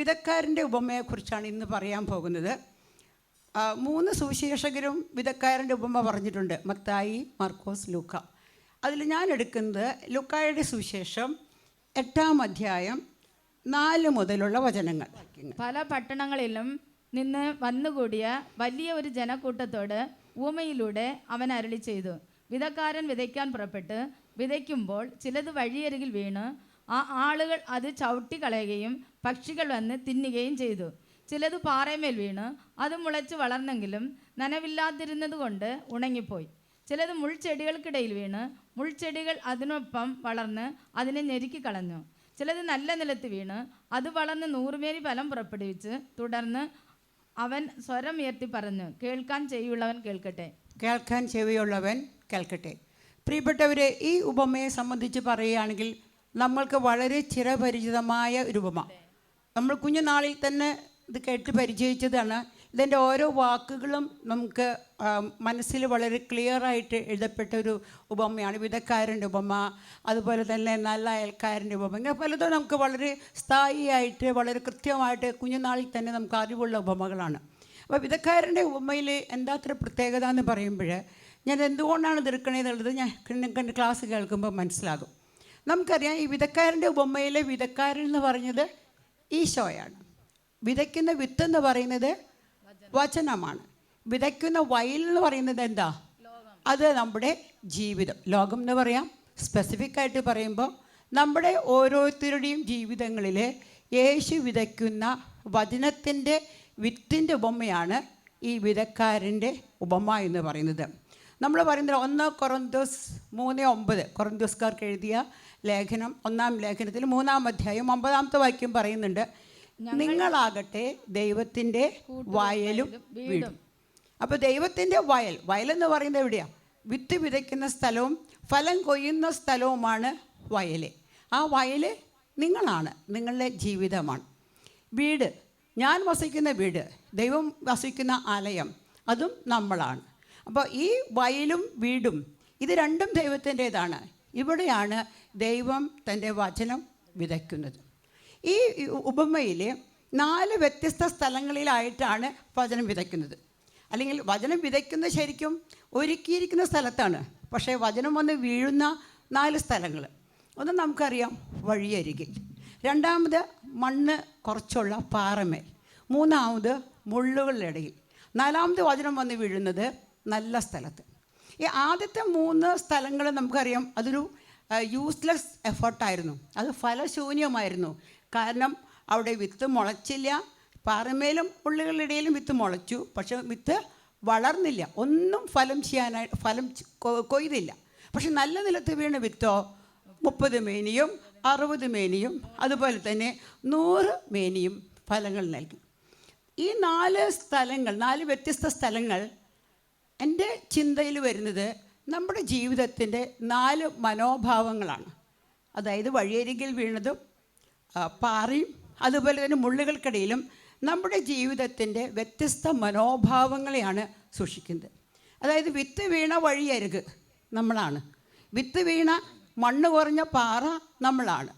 വിധക്കാരന്റെ ഉപമയെക്കുറിച്ചാണ് ഇന്ന് പറയാൻ പോകുന്നത്. മൂന്ന് സുവിശേഷകരും വിധക്കാരന്റെ ഉപമ പറഞ്ഞിട്ടുണ്ട്. മത്തായി മാർക്കോസ് ലൂക്ക. അതിൽ ഞാൻ എടുക്കുന്നത് ലുക്കായുടെ സുവിശേഷം എട്ടാം അധ്യായം നാല് മുതലുള്ള വചനങ്ങൾ. പല പട്ടണങ്ങളിലും നിന്ന് വന്നുകൂടിയ വലിയ ഒരു ജനക്കൂട്ടത്തോട് ഊമയിലൂടെ അവൻ അരളി ചെയ്തു. വിതക്കാരൻ വിതയ്ക്കാൻ പുറപ്പെട്ട് വിതയ്ക്കുമ്പോൾ ചിലത് വഴിയരികിൽ വീണ് ആ ആളുകൾ അത് ചവിട്ടിക്കളയുകയും പക്ഷികൾ വന്ന് തിന്നുകയും ചെയ്തു. ചിലത് പാറമേൽ വീണ് അത് മുളച്ച് വളർന്നെങ്കിലും നനവില്ലാതിരുന്നത് കൊണ്ട് ഉണങ്ങിപ്പോയി. ചിലത് മുൾച്ചെടികൾക്കിടയിൽ വീണ് മുൾച്ചെടികൾ അതിനൊപ്പം വളർന്ന് അതിനെ ഞെരുക്കി കളഞ്ഞു. ചിലത് നല്ല നിലത്ത് വീണ് അത് വളർന്ന് നൂറുമേരി ഫലം പുറപ്പെടുവിച്ച് തുടർന്ന് അവൻ സ്വരം ഉയർത്തി പറഞ്ഞു കേൾക്കാൻ ചെയ്യുള്ളവൻ കേൾക്കട്ടെ. കേൾക്കാൻ ചെവിയുള്ളവൻ കേൾക്കട്ടെ. പ്രിയപ്പെട്ടവരെ ഈ ഉപമയെ സംബന്ധിച്ച് പറയുകയാണെങ്കിൽ നമ്മൾക്ക് വളരെ ചിരപരിചിതമായ ഉപമ. നമ്മൾ കുഞ്ഞുനാളിൽ തന്നെ ഇത് കേട്ട് പരിചയിച്ചതാണ്. ഇതിന്റെ ഓരോ വാക്കുകളും നമുക്ക് മനസ്സിൽ വളരെ ക്ലിയറായിട്ട് എഴുതപ്പെട്ട ഒരു ഉപമയാണ്. വിധക്കാരന്റെ ഉപമ അതുപോലെ തന്നെ നല്ല അയൽക്കാരന്റെ ഉപമ. ഇങ്ങനെ പലതും നമുക്ക് വളരെ സ്ഥായിയായിട്ട് വളരെ കൃത്യമായിട്ട് കുഞ്ഞുനാളിൽ തന്നെ നമുക്ക് അറിവുള്ള ഉപമകളാണ്. അപ്പോൾ വിധക്കാരന്റെ ഉപമയിൽ എന്താ അത്ര പ്രത്യേകത എന്ന് പറയുമ്പോൾ ഞാൻ എന്തുകൊണ്ടാണ് ഇത് ഞാൻ ക്ലാസ് കേൾക്കുമ്പോൾ മനസ്സിലാകും. നമുക്കറിയാം ഈ വിധക്കാരന്റെ ഉപമയിലെ വിധക്കാരൻ എന്ന് പറഞ്ഞത് ഈശോയാണ്. വിതയ്ക്കുന്ന വിത്ത് എന്ന് പറയുന്നത് വചനമാണ്. വിതയ്ക്കുന്ന വയൽ എന്ന് പറയുന്നത് എന്താ? അത് നമ്മുടെ ജീവിതം. ലോകം എന്ന് പറയാം. സ്പെസിഫിക് ആയിട്ട് പറയുമ്പോൾ നമ്മുടെ ഓരോരുത്തരുടെയും ജീവിതങ്ങളിൽ യേശു വിതയ്ക്കുന്ന വചനത്തിന്റെ വിത്തിന്റെ ഉപമയാണ് ഈ വിതക്കാരന്റെ ഉപമ എന്ന് പറയുന്നത്. നമ്മൾ പറയുന്നത് ഒന്ന് കൊറന്തോസ് മൂന്ന് ഒമ്പത്. കൊറന്തോസ്കാർക്ക് എഴുതിയ ലേഖനം ഒന്നാം ലേഖനത്തിൽ മൂന്നാം അധ്യായം ഒമ്പതാമത്തെ വാക്യം പറയുന്നുണ്ട് നിങ്ങളാകട്ടെ ദൈവത്തിന്റെ വയലും വീടും. അപ്പോൾ ദൈവത്തിന്റെ വയൽ വയലെന്ന് പറയുന്നത് എവിടെയാണ് വിത്ത് വിതയ്ക്കുന്ന സ്ഥലവും ഫലം കൊയ്യുന്ന സ്ഥലവുമാണ് വയൽ ആ വയൽ നിങ്ങളാണ് നിങ്ങളുടെ ജീവിതമാണ്. വീട് ഞാൻ വസിക്കുന്ന വീട് ദൈവം വസിക്കുന്ന ആലയം അതും നമ്മളാണ്. അപ്പോൾ ഈ വയലും വീടും ഇത് രണ്ടും ദൈവത്തിന്റേതാണ്. ഇവിടെയാണ് ദൈവം തന്റെ വചനം വിതയ്ക്കുന്നത്. ഈ ഉപമയിൽ നാല് വ്യത്യസ്ത സ്ഥലങ്ങളിലായിട്ടാണ് വചനം വിതയ്ക്കുന്നത്. അല്ലെങ്കിൽ വചനം വിതയ്ക്കുന്ന ശരിക്കും ഒരുക്കിയിരിക്കുന്ന സ്ഥലത്താണ്. പക്ഷേ വചനം വന്ന് വീഴുന്ന നാല് സ്ഥലങ്ങൾ. ഒന്ന് നമുക്കറിയാം വഴിയരികിൽ. രണ്ടാമത് മണ്ണ് കുറച്ചുള്ള പാറമേൽ. മൂന്നാമത് മുള്ളുകളുടെ ഇടയിൽ. നാലാമത് വചനം വന്ന് വീഴുന്നത് നല്ല സ്ഥലത്ത്. ഈ ആദ്യത്തെ മൂന്ന് സ്ഥലങ്ങൾ നമുക്കറിയാം. അതൊരു യൂസ്ലെസ് എഫേർട്ടായിരുന്നു അത് ഫലശൂന്യമായിരുന്നു. കാരണം അവിടെ വിത്ത് മുളച്ചില്ല. പാറമേലും ഉള്ളുകളുടെയിലും വിത്ത് മുളച്ചു. പക്ഷെ വിത്ത് വളർന്നില്ല. ഒന്നും ഫലം ചെയ്യാനായി ഫലം കൊയ്തില്ല. പക്ഷെ നല്ല നിലത്ത് വീണ വിത്തോ മുപ്പത് മേനിയും അറുപത് മേനിയും അതുപോലെ തന്നെ നൂറ് മേനിയും ഫലങ്ങൾ നൽകി. ഈ നാല് സ്ഥലങ്ങൾ നാല് വ്യത്യസ്ത സ്ഥലങ്ങൾ എന്റെ ചിന്തയിൽ വരുന്നത് നമ്മുടെ ജീവിതത്തിന്റെ നാല് മനോഭാവങ്ങളാണ്. അതായത് വഴിയരികിൽ വീണതും പാറയും അതുപോലെ തന്നെ മുള്ളുകൾക്കിടയിലും നമ്മുടെ ജീവിതത്തിന്റെ വ്യത്യസ്ത മനോഭാവങ്ങളെയാണ് സൂക്ഷിക്കുന്നത്. അതായത് വിത്ത് വീണ വഴിയരുക് നമ്മളാണ്. വിത്ത് വീണ മണ്ണ് കുറഞ്ഞ പാറ നമ്മളാണ്.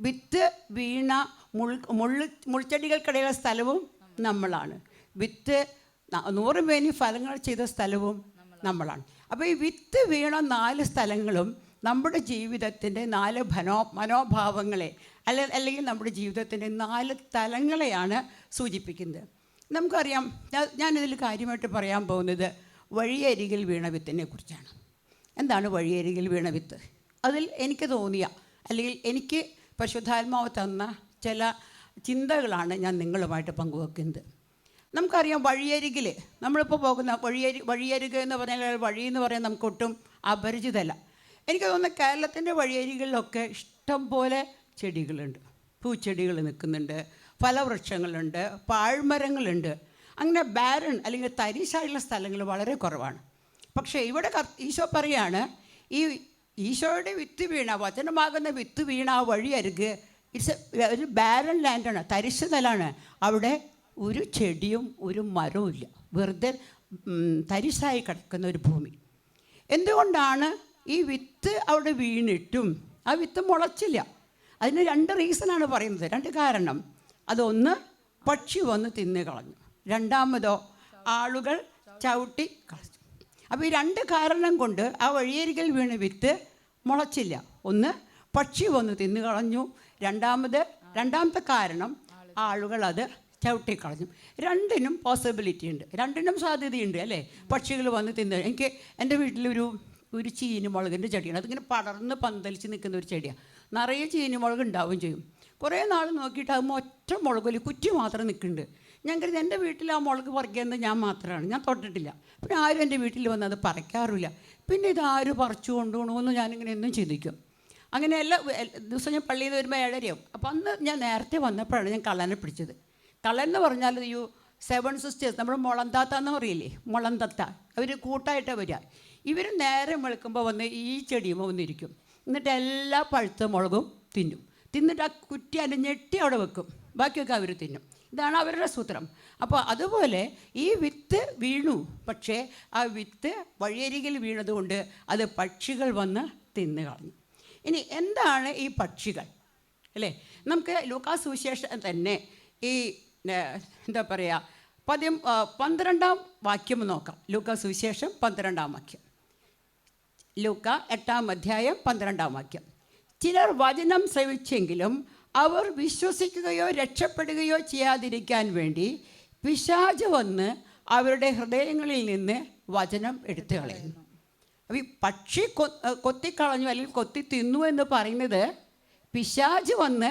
വിത്ത് വീണ മുൾ മുള്ളു മുൾച്ചെടികൾക്കിടയിലുള്ള സ്ഥലവും നമ്മളാണ്. വിത്ത് നൂറ് മേനി ഫലങ്ങൾ ചെയ്ത സ്ഥലവും നമ്മളാണ്. അപ്പോൾ ഈ വിത്ത് വീണ നാല് സ്ഥലങ്ങളും നമ്മുടെ ജീവിതത്തിന്റെ നാല് മനോ മനോഭാവങ്ങളെ അല്ല അല്ലെങ്കിൽ നമ്മുടെ ജീവിതത്തിന്റെ നാല് തലങ്ങളെയാണ് സൂചിപ്പിക്കുന്നത്. നമുക്കറിയാം ഞാനിതിൽ കാര്യമായിട്ട് പറയാൻ പോകുന്നത് വഴിയരികിൽ വീണ വിത്തിനെ കുറിച്ചാണ്. എന്താണ് വഴിയരികിൽ വീണ വിത്ത്? അതിൽ എനിക്ക് തോന്നിയ അല്ലെങ്കിൽ എനിക്ക് പരിശുദ്ധാത്മാവ് തന്ന ചില ചിന്തകളാണ് ഞാൻ നിങ്ങളുമായിട്ട് പങ്കുവെക്കുന്നത്. നമുക്കറിയാം വഴിയരികിൽ നമ്മളിപ്പോൾ പോകുന്ന വഴിയരി വഴിയരിക് എന്ന് പറഞ്ഞാൽ വഴി എന്ന് പറയാൻ നമുക്കൊട്ടും അപരിചിതല്ല. എനിക്ക് തോന്നുന്നു കേരളത്തിന്റെ വഴിയരികളിലൊക്കെ ഇഷ്ടം പോലെ ചെടികളുണ്ട്. പൂച്ചെടികൾ നിൽക്കുന്നുണ്ട് ഫലവൃക്ഷങ്ങളുണ്ട് പാഴ്മരങ്ങളുണ്ട്. അങ്ങനെ ബാരൺ അല്ലെങ്കിൽ തരിശായുള്ള സ്ഥലങ്ങൾ വളരെ കുറവാണ്. പക്ഷേ ഇവിടെ ഈശോ പറയാണ് ഈ ഈശോയുടെ വിത്ത് വീണ വചനമാകുന്ന വിത്ത് വീണ ആ വഴി അരുക് ഇറ്റ്സ് ഒരു ബാരൻ ലാൻഡാണ് തരിശ് നിലാണ് അവിടെ ഒരു ചെടിയും ഒരു മരവും ഇല്ല. വെറുതെ തരിശായി കിടക്കുന്ന ഒരു ഭൂമി. എന്തുകൊണ്ടാണ് ഈ വിത്ത് അവിടെ വീണിട്ടും ആ വിത്ത് മുളച്ചില്ല? അതിന് രണ്ട് റീസണാണ് പറയുന്നത്. രണ്ട് കാരണം. അതൊന്ന് പക്ഷി വന്ന് തിന്നു കളഞ്ഞു. രണ്ടാമതോ ആളുകൾ ചവിട്ടി കളഞ്ഞു. അപ്പോൾ ഈ രണ്ട് കാരണം കൊണ്ട് ആ വഴിയരികിൽ വീണ് വിത്ത് മുളച്ചില്ല. ഒന്ന് പക്ഷി വന്ന് തിന്നു കളഞ്ഞു. രണ്ടാമത് രണ്ടാമത്തെ കാരണം ആളുകൾ അത് ചവിട്ടിക്കളഞ്ഞു രണ്ടിനും പോസിബിലിറ്റി ഉണ്ട്. രണ്ടിനും സാധ്യതയുണ്ട് അല്ലേ? പക്ഷികൾ വന്ന് തിന്ന. എനിക്ക് എന്റെ വീട്ടിലൊരു ഒരു ചീനി മുളകിന്റെ ചെടിയാണ്. അതിങ്ങനെ പടർന്ന് പന്തലിച്ച് നിൽക്കുന്ന ഒരു ചെടിയാണ് നിറയെ ചീനി മുളക് ഉണ്ടാവുകയും ചെയ്യും. കുറേ നാൾ നോക്കിയിട്ട് അത് ഒറ്റ മുളകൊലി കുറ്റി മാത്രം നിൽക്കുന്നുണ്ട്. ഞാൻ കരുതി എന്റെ വീട്ടിൽ ആ മുളക് പറിക്കുന്നത് ഞാൻ മാത്രമാണ്. ഞാൻ തൊട്ടിട്ടില്ല. പിന്നെ ആരും എന്റെ വീട്ടിൽ വന്ന് അത് പറിക്കാറില്ല പിന്നെ ഇത് ആര് പറിച്ചു കൊണ്ടുപോകണമെന്ന് ഞാനിങ്ങനെ എന്നും ചിന്തിക്കും. അങ്ങനെ എല്ലാ ദിവസം ഞാൻ പള്ളിയിൽ നിന്ന് വരുമ്പോൾ ഏഴരയാവും. അപ്പോൾ അന്ന് ഞാൻ നേരത്തെ വന്നപ്പോഴാണ് ഞാൻ കള്ളനെ പിടിച്ചത്. കള്ളൻ എന്ന് പറഞ്ഞാൽ യു സെവൻ സിസ്റ്റേഴ്സ് നമ്മുടെ മുളന്താത്ത എന്ന് പറയില്ലേ? മുളന്തത്ത. അവർ കൂട്ടായിട്ടാണ് വരിക. ഇവർ നേരെ വെളുക്കുമ്പോൾ വന്ന് ഈ ചെടിയുമ്പോൾ വന്നിരിക്കും. എന്നിട്ട് എല്ലാ പഴുത്ത മുളകും തിന്നും. തിന്നിട്ട് ആ കുറ്റി അതിന്റെ ഞെട്ടി അവിടെ വെക്കും. ബാക്കിയൊക്കെ അവർ തിന്നും. ഇതാണ് അവരുടെ സൂത്രം. അപ്പോൾ അതുപോലെ ഈ വിത്ത് വീണു. പക്ഷേ ആ വിത്ത് വഴിയരികിൽ വീണതുകൊണ്ട് അത് പക്ഷികൾ വന്ന് തിന്നു കളഞ്ഞു. ഇനി എന്താണ് ഈ പക്ഷികൾ? അല്ലേ? നമുക്ക് ലൂക്കാസ് സുവിശേഷം തന്നെ ഈ എന്താ പറയുക പതി പന്ത്രണ്ടാം വാക്യം നോക്കാം. ലൂക്ക സുവിശേഷം പന്ത്രണ്ടാം വാക്യം. ലൂക്ക എട്ടാം അധ്യായം പന്ത്രണ്ടാം വാക്യം. ചിലർ വചനം ശ്രവിച്ചെങ്കിലും അവർ വിശ്വസിക്കുകയോ രക്ഷപ്പെടുകയോ ചെയ്യാതിരിക്കാൻ വേണ്ടി പിശാജ് വന്ന് അവരുടെ ഹൃദയങ്ങളിൽ നിന്ന് വചനം എടുത്തു കളയുന്നു. അപ്പം ഈ പക്ഷി കൊത്തിക്കളഞ്ഞു അല്ലെങ്കിൽ കൊത്തി തിന്നു എന്ന് പറയുന്നത് പിശാജ് വന്ന്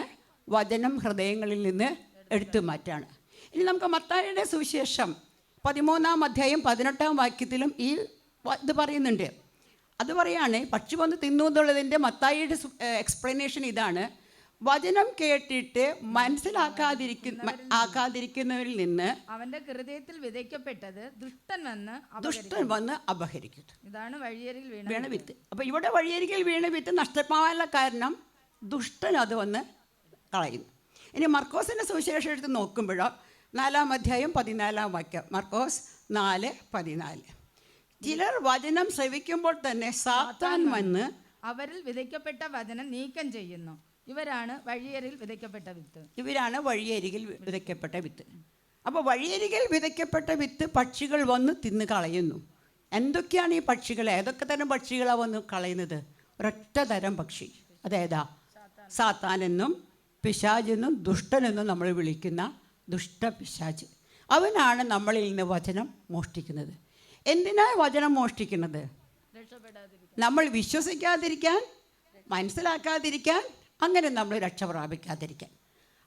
വചനം ഹൃദയങ്ങളിൽ നിന്ന് എടുത്തു മാറ്റാണ്. ഇനി നമുക്ക് മത്തായിയുടെ സുവിശേഷം പതിമൂന്നാം അധ്യായം പതിനെട്ടാം വാക്യത്തിലും ഈ ഇത് പറയുന്നുണ്ട്. അത് പറയാണ് പക്ഷി വന്ന് തിന്നു എന്നുള്ളതിന്റെ മത്തായിയുടെ എക്സ്പ്ലനേഷൻ ഇതാണ്. വചനം കേട്ടിട്ട് മനസ്സിലാക്കാതിരിക്കുന്ന ആക്കാതിരിക്കുന്നവരിൽ നിന്ന് അവന്റെ ഹൃദയത്തിൽ വിതയ്ക്കപ്പെട്ടത് ദുഷ്ടൻ വന്ന് ദുഷ്ടൻ വന്ന് അപഹരിക്കുന്നു. ഇതാണ് വഴിയരികിൽ വീണ വീണ വിത്ത്. അപ്പൊ ഇവിടെ വഴിയരികിൽ വീണ വിത്ത് നഷ്ടമാവാനുള്ള കാരണം ദുഷ്ടൻ അത് വന്ന് കളയുന്നു. ഇനി മർക്കോസിന്റെ സുവിശേഷം എടുത്ത് നോക്കുമ്പോഴോ നാലാം അധ്യായം പതിനാലാം വാക്യം. മർക്കോസ് നാല് പതിനാല്. ചിലർ വചനം ശ്രവിക്കുമ്പോൾ തന്നെ സാത്താൻ വന്ന് അവരിൽ വിതയ്ക്കപ്പെട്ട വചനം നീക്കം ചെയ്യുന്നു. ഇവരാണ് വഴിയരിൽ വിതയ്ക്കപ്പെട്ട വിത്ത്. ഇവരാണ് വഴിയരികിൽ വിതയ്ക്കപ്പെട്ട വിത്ത്. അപ്പോൾ വഴിയരികിൽ വിതയ്ക്കപ്പെട്ട വിത്ത് പക്ഷികൾ വന്ന് തിന്ന് കളയുന്നു. എന്തൊക്കെയാണ് ഈ പക്ഷികൾ? ഏതൊക്കെ തരം പക്ഷികളാണ് വന്ന് കളയുന്നത്? ഒരൊറ്റ തരം പക്ഷി. അതേതാ സാത്താനെന്നും പിശാചെന്നും ദുഷ്ടനെന്നും നമ്മൾ വിളിക്കുന്ന ദുഷ്ട പിശാജ് അവനാണ് നമ്മളിൽ നിന്ന് വചനം മോഷ്ടിക്കുന്നത്. എന്തിനാണ് വചനം മോഷ്ടിക്കുന്നത്? നമ്മൾ വിശ്വസിക്കാതിരിക്കാൻ മനസ്സിലാക്കാതിരിക്കാൻ അങ്ങനെ നമ്മൾ രക്ഷ പ്രാപിക്കാതിരിക്കാൻ.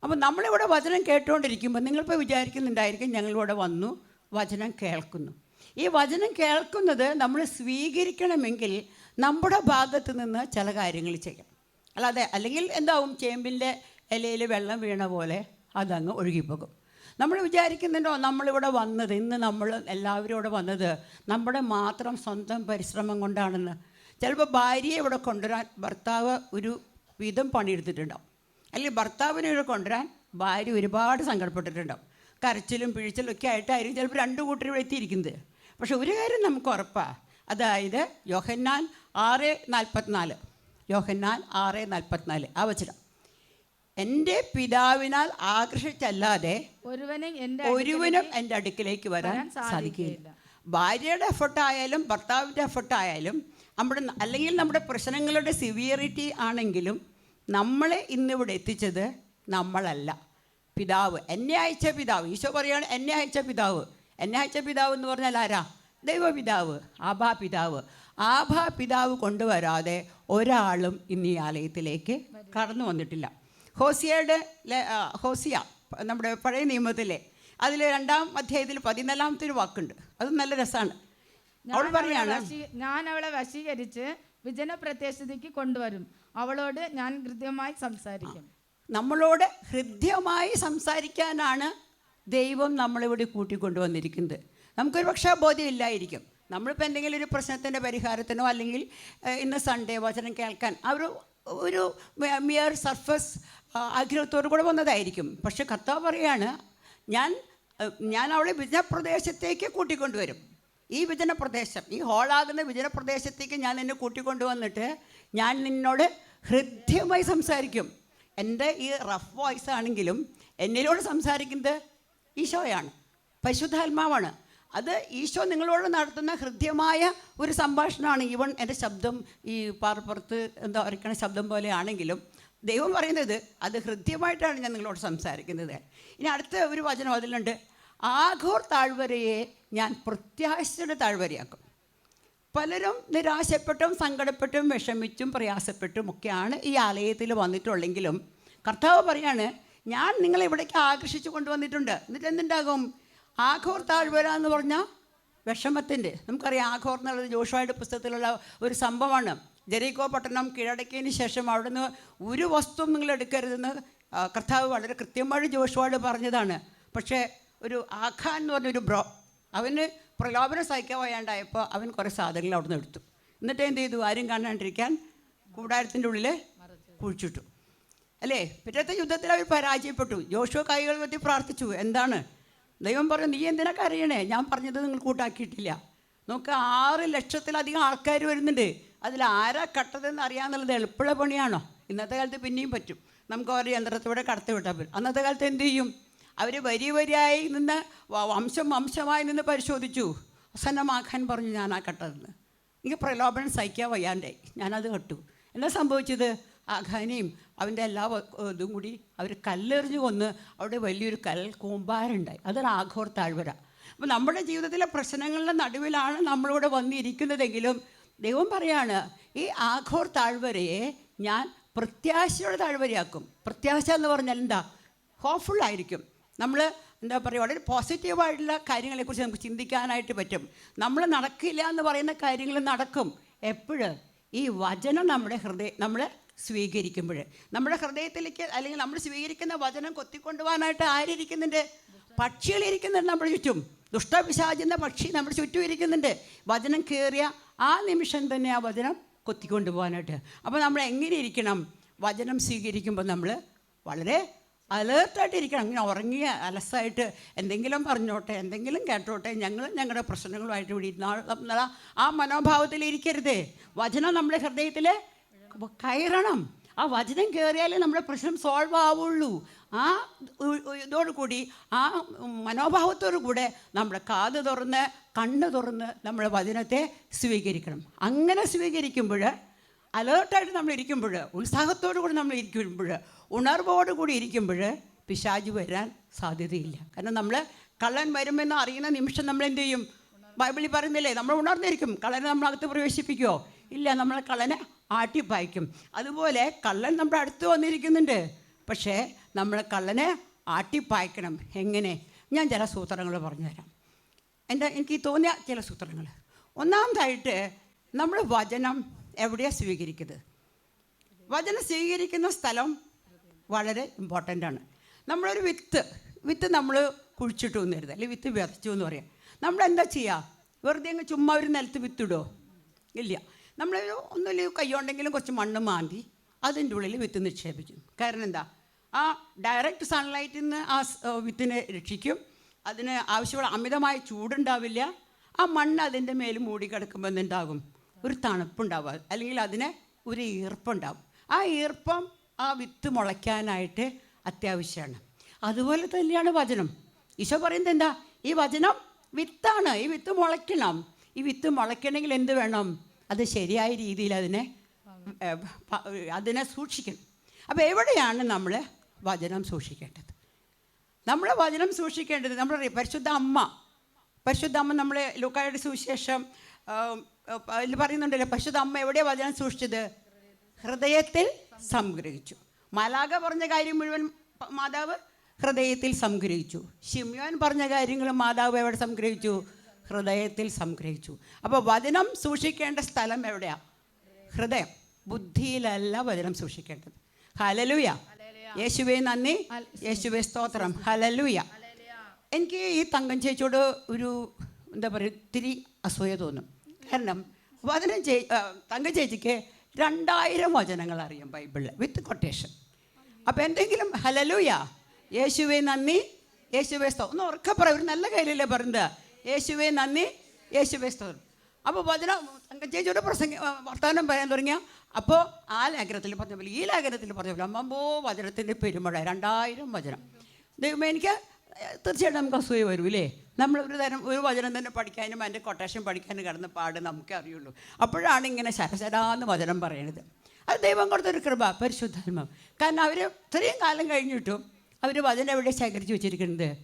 അപ്പോൾ നമ്മളിവിടെ വചനം കേട്ടുകൊണ്ടിരിക്കുമ്പോൾ നിങ്ങളിപ്പോൾ വിചാരിക്കുന്നുണ്ടായിരിക്കും ഞങ്ങളിവിടെ വന്നു വചനം കേൾക്കുന്നു. ഈ വചനം കേൾക്കുന്നത് നമ്മൾ സ്വീകരിക്കണമെങ്കിൽ നമ്മുടെ ഭാഗത്ത് നിന്ന് ചില കാര്യങ്ങൾ ചെയ്യണം അല്ലാതെ അല്ലെങ്കിൽ എന്താവും ചേമ്പിന്റെ ഇലയിൽ വെള്ളം വീണ പോലെ അതങ്ങ് ഒഴുകിപ്പോകും. നമ്മൾ വിചാരിക്കുന്നുണ്ടോ നമ്മളിവിടെ വന്നത് ഇന്ന് നമ്മൾ എല്ലാവരും ഇവിടെ വന്നത് നമ്മുടെ മാത്രം സ്വന്തം പരിശ്രമം കൊണ്ടാണെന്ന്. ചിലപ്പോൾ ഭാര്യയെ ഇവിടെ കൊണ്ടുവരാൻ ഭർത്താവ് ഒരു വിധം പണിയെടുത്തിട്ടുണ്ടാവും. അല്ലെങ്കിൽ ഭർത്താവിനെ ഇവിടെ കൊണ്ടുവരാൻ ഭാര്യ ഒരുപാട് സങ്കടപ്പെട്ടിട്ടുണ്ടാവും. കരച്ചിലും പിഴിച്ചിലും ഒക്കെ ആയിട്ടായിരിക്കും ചിലപ്പോൾ രണ്ട് കൂട്ടർ ഇവിടെ എത്തിയിരിക്കുന്നത്. പക്ഷെ ഒരു കാര്യം നമുക്ക് ഉറപ്പാണ് അതായത് യോഹന്നാൻ ആറ് നാൽപ്പത്തിനാല്. യോഹന്നാൻ ആറ് നാൽപ്പത്തിനാല്. ആ വചനം. എന്റെ പിതാവിനാൽ ആകർഷിച്ചല്ലാതെ ഒരുവനും ഒരുവനും എന്റെ അടുക്കിലേക്ക് വരാൻ സാധിക്കുകയില്ല. ഭാര്യയുടെ എഫർട്ടായാലും ഭർത്താവിന്റെ എഫർട്ടായാലും നമ്മുടെ അല്ലെങ്കിൽ നമ്മുടെ പ്രശ്നങ്ങളുടെ സിവിയറിറ്റി ആണെങ്കിലും നമ്മളെ ഇന്നിവിടെ എത്തിച്ചത് നമ്മളല്ല. പിതാവ് എന്നെ അയച്ച പിതാവ്. ഈശോ പറയാണ് എന്നെ അയച്ച പിതാവ്. എന്നെ അയച്ച പിതാവ് എന്ന് പറഞ്ഞാൽ ആരാ? ദൈവപിതാവ് ആഭാ പിതാവ്. ആഭാ പിതാവ് കൊണ്ടുവരാതെ ഒരാളും ഇന്ന് ഈ ആലയത്തിലേക്ക് കടന്നു വന്നിട്ടില്ല. ഹോസിയയുടെ ഹോസിയ നമ്മുടെ പഴയ നിയമത്തിലെ. അതിൽ രണ്ടാം അധ്യായത്തിൽ പതിനാലാമത്തെ ഒരു വാക്കുണ്ട്. അത് നല്ല രസമാണ് അവൾ പറയാണ് ഞാൻ അവളെ വശീകരിച്ച് വിജനപ്രദേശത്തേക്ക് കൊണ്ടുവരും. അവളോട് ഞാൻ ഹൃദ്യമായി സംസാരിക്കും. നമ്മളോട് ഹൃദ്യമായി സംസാരിക്കാനാണ് ദൈവം നമ്മളിവിടെ കൂട്ടിക്കൊണ്ടുവന്നിരിക്കുന്നത്. നമുക്കൊരു പക്ഷേ ബോധ്യമില്ലായിരിക്കും. നമ്മളിപ്പോൾ എന്തെങ്കിലും ഒരു പ്രശ്നത്തിന്റെ പരിഹാരത്തിനോ അല്ലെങ്കിൽ ഇന്ന് സൺഡേ വചനം കേൾക്കാൻ ആ ഒരു ഒരു മിയർ സർഫസ് ആഗ്രഹത്തോടു കൂടെ വന്നതായിരിക്കും. പക്ഷെ കർത്താവ് പറയാണ് ഞാൻ ഞാൻ അവളെ വിജനപ്രദേശത്തേക്ക് കൂട്ടിക്കൊണ്ടുവരും. ഈ വിജനപ്രദേശം ഈ ഹോളാകുന്ന വിജനപ്രദേശത്തേക്ക് ഞാൻ നിന്നെ കൂട്ടിക്കൊണ്ടുവന്നിട്ട് ഞാൻ നിന്നോട് ഹൃദ്യമായി സംസാരിക്കും. എന്റെ ഈ റഫ് വോയിസ് ആണെങ്കിലും എന്നിലൂടെ സംസാരിക്കുന്നത് ഈശോയാണ് പരിശുദ്ധാത്മാവാണ്. അത് ഈശോ നിങ്ങളോട് നടത്തുന്ന ഹൃദ്യമായ ഒരു സംഭാഷണമാണ്. ഈവൺ എന്റെ ശബ്ദം ഈ പാറപ്പുറത്ത് എന്താ പറയുന്ന ശബ്ദം പോലെ ആണെങ്കിലും ദൈവം പറയുന്നത് അത് ഹൃദ്യമായിട്ടാണ് ഞാൻ നിങ്ങളോട് സംസാരിക്കുന്നത്. ഇനി അടുത്ത ഒരു വചനം അതിലുണ്ട്. ആഘോർ താഴ്വരയെ ഞാൻ പ്രത്യാശയുടെ താഴ്വരയാക്കും. പലരും നിരാശപ്പെട്ടും സങ്കടപ്പെട്ടും വിഷമിച്ചും പ്രയാസപ്പെട്ടും ഒക്കെയാണ് ഈ ആലയത്തിൽ വന്നിട്ടുള്ളെങ്കിലും കർത്താവ് പറയാണ് ഞാൻ നിങ്ങളെ ഇവിടേക്ക് ആകർഷിച്ചു കൊണ്ടുവന്നിട്ടുണ്ട്. എന്നിട്ട് എന്തുണ്ടാകും? ആഘോർ താഴ്വര എന്ന് പറഞ്ഞാൽ വിഷമത്തിന്റെ. നമുക്കറിയാം ആഘോർ എന്നുള്ളത് ജോഷുവായുടെ പുസ്തകത്തിലുള്ള ഒരു സംഭവമാണ്. ജെറീകോ പട്ടണം കീഴടക്കിയതിന് ശേഷം അവിടുന്ന് ഒരു വസ്തുവും നിങ്ങൾ എടുക്കരുതെന്ന് കർത്താവ് വളരെ കൃത്യമായി ജോഷുവാട് പറഞ്ഞതാണ്. പക്ഷേ ഒരു ആഖാൻ എന്ന് പറഞ്ഞൊരു ബ്രോ അവന് പ്രലോഭനം സഹിക്കാൻ വയ്യാണ്ടായപ്പോൾ അവൻ കുറേ സാധനങ്ങൾ അവിടെ നിന്ന് എടുത്തു. എന്നിട്ട് എന്ത് ചെയ്തു? ആരും കാണാണ്ടിരിക്കാൻ കൂടാരത്തിന്റെ ഉള്ളിൽ കുഴിച്ചിട്ടു. അല്ലേ? പിറ്റത്തെ യുദ്ധത്തിൽ അവർ പരാജയപ്പെട്ടു. ജോഷുവ കൈകൾ പറ്റി പ്രാർത്ഥിച്ചു. എന്താണ്? ദൈവം പറഞ്ഞു നീ എന്തിനാ കരയണേ? ഞാൻ പറഞ്ഞത് നിങ്ങൾ കൂട്ടാക്കിയിട്ടില്ല. നമുക്ക് ആറ് ലക്ഷത്തിലധികം ആൾക്കാർ വരുന്നുണ്ട്. അതിൽ ആരാ കട്ടതെന്ന് അറിയാന്നുള്ളത് എളുപ്പമുള്ള പണിയാണോ? ഇന്നത്തെ കാലത്ത് പിന്നെയും പറ്റും. നമുക്ക് ഓരോ യന്ത്രത്തിലൂടെ കടത്തി വിട്ടാൽ പറ്റും അന്നത്തെ കാലത്ത് എന്ത് ചെയ്യും? അവർ വരി വരിയായി നിന്ന് വംശം വംശമായി നിന്ന് പരിശോധിച്ചു. അവസാനമാക്കാൻ പറഞ്ഞു ഞാൻ ആ കട്ടതെന്ന്. എനിക്ക് പ്രലോഭനം സഹിക്കാൻ വയ്യാണ്ടായി. ഞാനത് കട്ടു. എന്നാ സംഭവിച്ചത്? ആഖാനെയും അവന്റെ എല്ലാ ഇതും കൂടി അവർ കല്ലെറിഞ്ഞു കൊന്ന് അവിടെ വലിയൊരു കൽ കൂമ്പാരുണ്ടായി അതൊരു ആഘോർ താഴ്വര. അപ്പോൾ നമ്മുടെ ജീവിതത്തിലെ പ്രശ്നങ്ങളുടെ നടുവിലാണ് നമ്മളിവിടെ വന്നിരിക്കുന്നതെങ്കിലും ദൈവം പറയാണ് ഈ ആഘോർ താഴ്വരയെ ഞാൻ പ്രത്യാശയുടെ താഴ്വരയാക്കും. പ്രത്യാശ എന്ന് പറഞ്ഞാൽ എന്താ? ഹോപ്പ്ഫുൾ ആയിരിക്കും. നമ്മൾ എന്താ പറയുക വളരെ പോസിറ്റീവായിട്ടുള്ള കാര്യങ്ങളെക്കുറിച്ച് നമുക്ക് ചിന്തിക്കാനായിട്ട് പറ്റും. നമ്മൾ നടക്കില്ല എന്ന് പറയുന്ന കാര്യങ്ങൾ നടക്കും. എപ്പോഴ്? ഈ വചനം നമ്മുടെ ഹൃദയ നമ്മൾ സ്വീകരിക്കുമ്പോൾ നമ്മുടെ ഹൃദയത്തിലേക്ക് അല്ലെങ്കിൽ നമ്മൾ സ്വീകരിക്കുന്ന വചനം കൊത്തിക്കൊണ്ടുപോകാനായിട്ട് ആരിയ്ക്കുന്നുണ്ട് പക്ഷികളിരിക്കുന്നുണ്ട് നമ്മുടെ ചുറ്റും. ദുഷ്ടപിശാച് എന്ന പക്ഷി നമ്മുടെ ചുറ്റും ഇരിക്കുന്നുണ്ട്. വചനം കയറിയ ആ നിമിഷം തന്നെ ആ വചനം കൊത്തിക്കൊണ്ട് പോകാനായിട്ട്. അപ്പോൾ നമ്മൾ എങ്ങനെ ഇരിക്കണം? വചനം സ്വീകരിക്കുമ്പോൾ നമ്മൾ വളരെ അലേർട്ടായിട്ട് ഇരിക്കണം. അങ്ങനെ ഉറങ്ങിയ അലസായിട്ട് എന്തെങ്കിലും പറഞ്ഞോട്ടെ എന്തെങ്കിലും കേട്ടോട്ടെ ഞങ്ങൾ ഞങ്ങളുടെ പ്രശ്നങ്ങളുമായിട്ട് ഇവിടെ ഇരുന്ന ആ മനോഭാവത്തിൽ ഇരിക്കരുത്. വചനം നമ്മുടെ ഹൃദയത്തിൽ കയറണം. ആ വചനം കയറിയാലേ നമ്മുടെ പ്രശ്നം സോൾവ് ആവുള്ളൂ. ആ ഇതോടുകൂടി ആ മനോഭാവത്തോടു കൂടെ നമ്മുടെ കാത് തുറന്ന് കണ്ണ് തുറന്ന് നമ്മുടെ വചനത്തെ സ്വീകരിക്കണം. അങ്ങനെ സ്വീകരിക്കുമ്പോൾ അലേർട്ടായിട്ട് നമ്മൾ ഇരിക്കുമ്പോൾ ഉത്സാഹത്തോടു കൂടി നമ്മൾ ഇരിക്കുമ്പോൾ ഉണർവോടു കൂടി ഇരിക്കുമ്പോൾ പിശാജ് വരാൻ സാധ്യതയില്ല. കാരണം നമ്മൾ കള്ളൻ വരുമെന്ന് അറിയുന്ന നിമിഷം നമ്മൾ എന്ത് ചെയ്യും? ബൈബിളിൽ പറയുന്നില്ലേ നമ്മൾ ഉണർന്നിരിക്കും. കള്ളനെ നമ്മളകത്ത് പ്രവേശിപ്പിക്കുമോ ഇല്ല നമ്മൾ കള്ളനെ ആട്ടിപ്പായിക്കും അതുപോലെ കള്ളൻ നമ്മുടെ അടുത്ത് വന്നിരിക്കുന്നുണ്ട്. പക്ഷേ നമ്മൾ കള്ളനെ ആട്ടിപ്പായ്ക്കണം എങ്ങനെ? ഞാൻ ചില സൂത്രങ്ങൾ പറഞ്ഞുതരാം. എന്റെ എനിക്ക് തോന്നിയ ചില സൂത്രങ്ങൾ. ഒന്നാമതായിട്ട് നമ്മൾ വചനം എവിടെയാണ് സ്വീകരിക്കുന്നത്? വചനം സ്വീകരിക്കുന്ന സ്ഥലം വളരെ ഇമ്പോർട്ടന്റ് ആണ്. നമ്മളൊരു വിത്ത് വിത്ത് നമ്മൾ കുഴിച്ചിട്ടു എന്ന് കരുതുക. അല്ലെങ്കിൽ വിത്ത് വിതച്ചു എന്ന് പറയാം. നമ്മളെന്താ ചെയ്യുക വെറുതെ അങ്ങ് ചുമ്മാ ഒരു നിലത്ത് വിത്തിടുമോ ഇല്ല. നമ്മളൊരു ഒന്നുമില്ല കയ്യോണ്ടെങ്കിലും കുറച്ച് മണ്ണ് മാന്തി അതിന്റെ ഉള്ളിൽ വിത്ത് നിക്ഷേപിക്കും. കാരണം എന്താ? ആ ഡയറക്റ്റ് സൺലൈറ്റിൽ നിന്ന് ആ വിത്തിനെ രക്ഷിക്കും. അതിന് ആവശ്യമുള്ള അമിതമായ ചൂടുണ്ടാവില്ല. ആ മണ്ണ് അതിന്റെ മേൽ മൂടി കിടക്കുമ്പോൾ എന്തുണ്ടാകും? ഒരു തണുപ്പുണ്ടാവുക. അല്ലെങ്കിൽ അതിന് ഒരു ഈർപ്പുണ്ടാവും. ആ ഈർപ്പം ആ വിത്ത് മുളയ്ക്കാനായിട്ട് അത്യാവശ്യമാണ്. അതുപോലെ തന്നെയാണ് വചനം. ഈശോ പറയുന്നത് എന്താ? ഈ വചനം വിത്താണ്. ഈ വിത്ത് മുളയ്ക്കണം. ഈ വിത്ത് മുളയ്ക്കണമെങ്കിൽ എന്ത് വേണം? അത് ശരിയായ രീതിയിൽ അതിനെ അതിനെ സൂക്ഷിക്കണം. അപ്പോൾ എവിടെയാണ് നമ്മൾ വചനം സൂക്ഷിക്കേണ്ടത്? നമ്മൾ വചനം സൂക്ഷിക്കേണ്ടത് നമ്മൾ പരിശുദ്ധ അമ്മ പരിശുദ്ധ അമ്മ നമ്മൾ ലുക്കായുടെ സുവിശേഷം അതിൽ പറയുന്നുണ്ടല്ലോ പരിശുദ്ധ അമ്മ എവിടെയാണ് വചനം സൂക്ഷിച്ചത്? ഹൃദയത്തിൽ സംഗ്രഹിച്ചു. മാലാക പറഞ്ഞ കാര്യം മുഴുവൻ മാതാവ് ഹൃദയത്തിൽ സംഗ്രഹിച്ചു. ഷിമ്യോൻ പറഞ്ഞ കാര്യങ്ങൾ മാതാവ് എവിടെ സംഗ്രഹിച്ചു? ഹൃദയത്തിൽ സംഗ്രഹിച്ചു. അപ്പോൾ വചനം സൂക്ഷിക്കേണ്ട സ്ഥലം എവിടെയാണ് ഹൃദയം. ബുദ്ധിയിലല്ല വചനം സൂക്ഷിക്കേണ്ടത്. ഹലലുയ യേശുവേ നന്ദി. യേശുവേ സ്തോത്രം. ഹലലുയ എനിക്ക് ഈ തങ്കം ചേച്ചിയോട് ഒരു എന്താ പറയുക ഇത്തിരി അസൂയ തോന്നും. കാരണം വചനം ചേ തങ്കം ചേച്ചിക്ക് രണ്ടായിരം വചനങ്ങൾ അറിയാം ബൈബിളിൽ വിത്ത് കൊട്ടേഷൻ അപ്പോൾ എന്തെങ്കിലും ഹലലൂയ യേശുവേ നന്ദി. യേശുവേ സ്തോ ഒന്ന് ഉറക്കെ പറയും ഒരു നല്ല കയ്യിലല്ലേ പറയുന്നത് യേശുവേ നന്ദി. യേശുവേ സ്തോത്രം. അപ്പോൾ വചന ചേച്ചിയുടെ പ്രസംഗ വർത്തമാനം പറയാൻ തുടങ്ങിയ. അപ്പോൾ ആ ലേഖനത്തിൽ പറഞ്ഞ പോലെ ഈ ലേഖനത്തിൽ പറഞ്ഞ പോലെ അമ്മമ്പോ വചനത്തിന്റെ പെരുമഴ രണ്ടായിരം വചനം. ദൈവമേ എനിക്ക് തീർച്ചയായിട്ടും നമുക്ക് അസൂയ വരും ഇല്ലേ? നമ്മൾ ഒരു തരം ഒരു വചനം തന്നെ പഠിക്കാനും അതിന്റെ കൊട്ടേഷൻ പഠിക്കാനും കിടന്ന പാട് നമുക്കേ അറിയുള്ളൂ. അപ്പോഴാണ് ഇങ്ങനെ ശരശരാന്ന് വചനം പറയണത്. അത് ദൈവം കൊടുത്തൊരു കൃപ പരിശുദ്ധാത്മാവ്. കാരണം അവർ ഇത്രയും കാലം കഴിഞ്ഞിട്ടും അവർ വചനം എവിടെ ശേഖരിച്ച് വെച്ചിരിക്കുന്നത്?